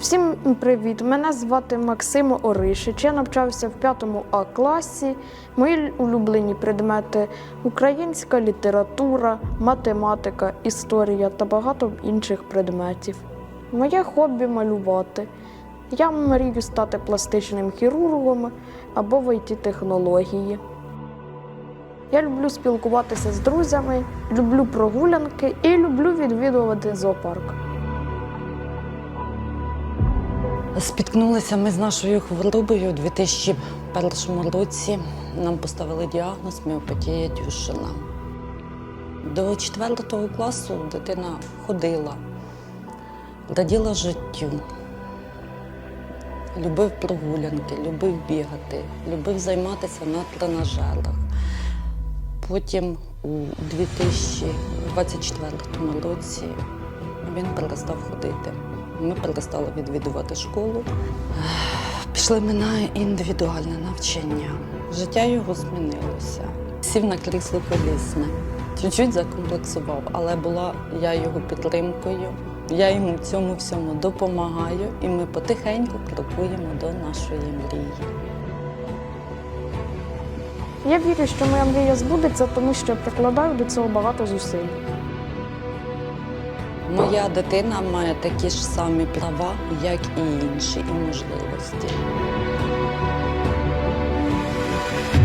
Всім привіт! Мене звати Максим Оришич. Я навчався в 5 А класі. Мої улюблені предмети українська література, математика, історія та багато інших предметів. Моє хобі малювати. Я мрію стати пластичним хірургом або в it технології. Я люблю спілкуватися з друзями, люблю прогулянки і люблю відвідувати зоопарк. Спіткнулися ми з нашою хворобою у 2001 році. Нам поставили діагноз міопатія Дюшина. До 4 класу дитина ходила, раділа життю, любив прогулянки, любив бігати, любив займатися на тренажерах. Потім у 2024 році він перестав ходити. Ми перестали відвідувати школу. Пішли ми на індивідуальне навчання. Життя його змінилося. Сів на крісло колісне. Чуть-чуть закомплексував, але була я його підтримкою. Я йому в цьому всьому допомагаю, і ми потихеньку крокуємо до нашої мрії. Я вірю, що моя мрія збудеться, тому що прикладаю до цього багато зусиль. Моя дитина має такі ж самі права, як і інші, і можливості.